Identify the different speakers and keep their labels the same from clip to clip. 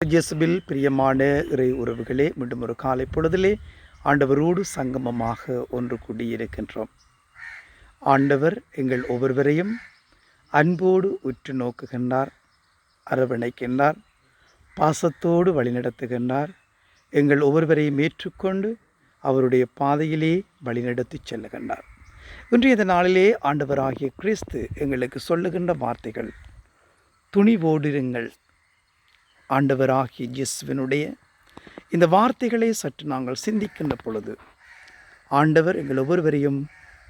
Speaker 1: ஜெசுபில் பிரியமான இறை உறவுகளே மீண்டும் ஒரு காலை பொழுதிலே ஆண்டவரோடு சங்கமமாக ஒன்று கூடியிருக்கின்றோம். ஆண்டவர் எங்கள் ஒவ்வொருவரையும் அன்போடு உற்று நோக்குகின்றார் அரவணைக்கின்றார் பாசத்தோடு வழிநடத்துகின்றார். எங்கள் ஒவ்வொருவரையும் ஏற்றுக்கொண்டு அவருடைய பாதையிலே வழிநடத்தி செல்லுகின்றார். இன்றைய நாளிலே ஆண்டவராகிய கிறிஸ்து எங்களுக்கு சொல்லுகின்ற வார்த்தைகள் துணிவோடிருங்கள் ஆண்டவராகிய இயேசுவினுடைய இந்த வார்த்தைகளை சற்று நாங்கள் சிந்திக்கின்ற பொழுது ஆண்டவர் எங்கள் ஒவ்வொருவரையும்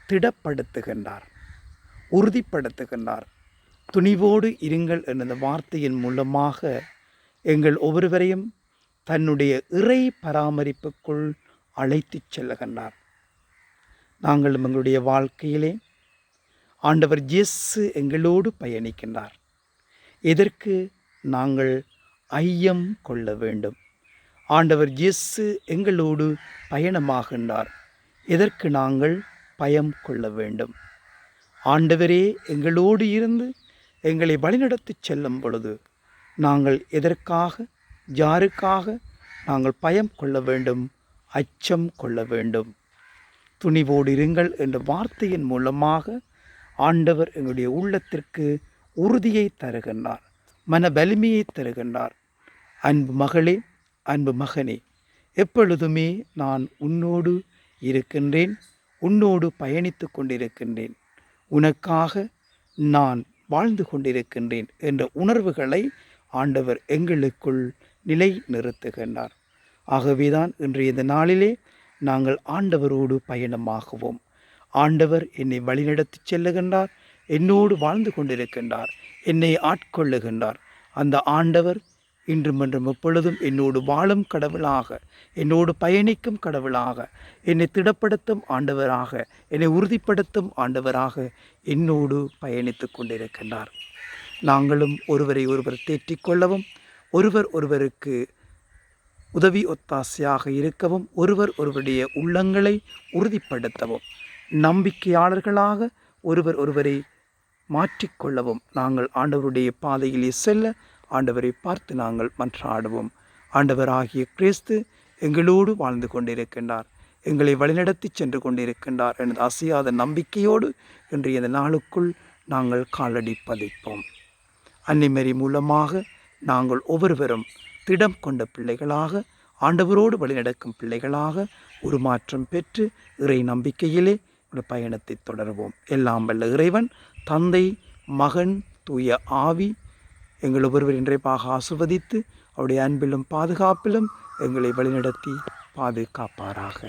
Speaker 1: திடப்படுத்துகின்றார் உறுதிப்படுத்துகின்றார். துணிவோடு இருங்கள் என்ற வார்த்தையின் மூலமாக எங்கள் ஒவ்வொருவரையும் தன்னுடைய இறை பராமரிப்புக்குள் அழைத்துச் செல்லுகின்றார். நாங்கள் எங்களுடைய வாழ்க்கையிலே ஆண்டவர் இயேசு எங்களோடு பயணிக்கின்றார். எதற்கு நாங்கள் ஐயம் கொள்ள வேண்டும். ஆண்டவர் இயேசு எங்களோடு பயணமாகின்றார். எதற்கு நாங்கள் பயம் கொள்ள வேண்டும்? ஆண்டவரே எங்களோடு இருந்து எங்களை வழிநடத்தி செல்லும் பொழுது நாங்கள் எதற்காக யாருக்காக நாங்கள் பயம் கொள்ள வேண்டும் அச்சம் கொள்ள வேண்டும்? துணிவோடு இருங்கள் என்ற வார்த்தையின் மூலமாக ஆண்டவர் எங்களுடைய உள்ளத்திற்கு உறுதியை தருகின்றார். மன வலிமையை தருகின்றார். அன்பு மகளே அன்பு மகனே எப்பொழுதுமே நான் உன்னோடு இருக்கின்றேன் உன்னோடு பயணித்து கொண்டிருக்கின்றேன். உனக்காக நான் வாழ்ந்து கொண்டிருக்கின்றேன் என்ற உணர்வுகளை ஆண்டவர் எங்களுக்குள் நிலை நிறுத்துகின்றார் ஆகவேதான் இன்றைய இந்த நாளிலே நாங்கள் ஆண்டவரோடு பயணமாகுவோம். ஆண்டவர் என்னை வழிநடத்தி செல்லுகின்றார் என்னோடு வாழ்ந்து கொண்டிருக்கின்றார். என்னை ஆட்கொள்ளுகின்றார். அந்த ஆண்டவர் இன்றும் என்றும் எப்பொழுதும் என்னோடு வாழும் கடவுளாக என்னோடு பயணிக்கும் கடவுளாக என்னை திடப்படுத்தும் ஆண்டவராக என்னை உறுதிப்படுத்தும் ஆண்டவராக என்னோடு பயணித்து கொண்டிருக்கின்றார். நாங்களும் ஒருவரை ஒருவர் தேற்றிக்கொள்ளவும் ஒருவர் ஒருவருக்கு உதவி ஒத்தாசையாக இருக்கவும் ஒருவர் ஒருவருடைய உள்ளங்களை உறுதிப்படுத்தவும் நம்பிக்கையாளர்களாக ஒருவர் ஒருவரை மாற்றிக்கொள்ளவும். நாங்கள் ஆண்டவருடைய பாதையிலே செல்ல ஆண்டவரை பார்த்து நாங்கள் மன்றாடுவோம். ஆண்டவராகிய கிறிஸ்து எங்களோடு வாழ்ந்து கொண்டிருக்கின்றார். எங்களை வழிநடத்தி சென்று கொண்டிருக்கின்றார் எனது அசையாத நம்பிக்கையோடு இன்றைய இந்த நாளுக்குள் நாங்கள் காலடி பதிப்போம். அன்னிமரி மூலமாக நாங்கள் ஒவ்வொருவரும் திடம் கொண்ட பிள்ளைகளாக ஆண்டவரோடு வழிநடக்கும் பிள்ளைகளாக உருமாற்றம் பெற்று இறை நம்பிக்கையிலே இந்த பயணத்தை தொடருவோம். எல்லாம் வல்ல இறைவன் தந்தை மகன் தூய ஆவி எங்கள் ஒருவர் இன்றைப்பாக ஆசிர்வதித்து அவருடைய அன்பிலும் பாதுகாப்பிலும் எங்களை வழிநடத்தி பாதுகாப்பாராக.